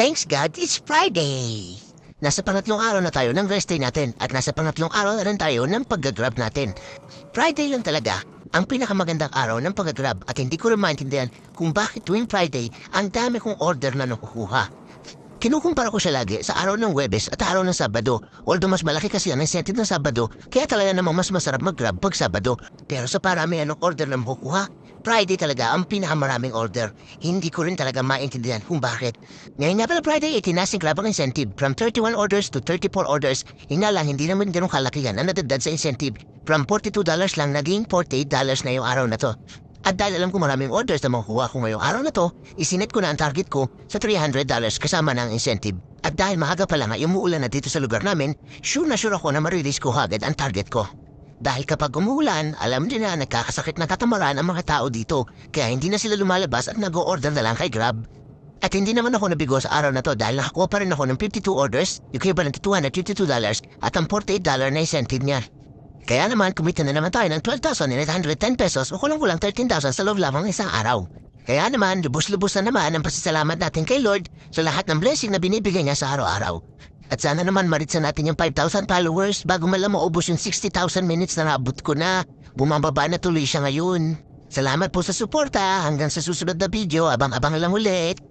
Thanks God, it's Friday! Nasa pangatlong araw na tayo ng rest day natin at nasa pangatlong araw na rin tayo ng pag-grab natin. Friday lang talaga ang pinakamagandang araw ng pag-grab at hindi ko rin maintindihan kung bakit tuwing Friday ang dami kong order na nakukuha. Kinukumpara ko siya lagi sa araw ng Webes at araw ng Sabado. Although mas malaki kasi ang incentive ng Sabado, kaya talaga namang mas masarap mag-grab pag Sabado. Pero sa parami anong order na makukuha, Friday talaga ang pinakamaraming order. Hindi ko rin talaga maintindihan kung bakit. Ngayon nga pala Friday, itinasing grab ang incentive from 31 orders to 34 orders. Yun lang, hindi naman ganun kalaki yan ang nadagdag sa incentive. From $42 lang naging $48 na yung araw na to. At dahil alam ko maraming orders na makukuha ko ngayong araw na to, isinet ko na ang target ko sa $300 kasama ng incentive. At dahil maaga pa lang ay umuulan na dito sa lugar namin, sure na sure ako na marilis ko agad ang target ko. Dahil kapag umuulan, alam din na nagkakasakit na katamaran ang mga tao dito, kaya hindi na sila lumalabas at nag-o-order na lang kay Grab. At hindi naman ako nabigo sa araw na to dahil nakakuha pa rin ako ng 52 orders, equivalent to $252 at ang $48 na incentive niya. Kaya naman, kumita na naman tayo ng 12,910 pesos o kulang-kulang 13,000 sa loob lamang ng isang araw. Kaya naman, lubos-lubos na naman ang pasasalamat natin kay Lord sa lahat ng blessing na binibigay niya sa araw-araw. At sana naman maritsa natin yung 5,000 followers bago malam maubos yung 60,000 minutes na naabot ko na. Bumababa na tuloy siya ngayon. Salamat po sa suporta. Hanggang sa susunod na video. Abang-abang lang ulit.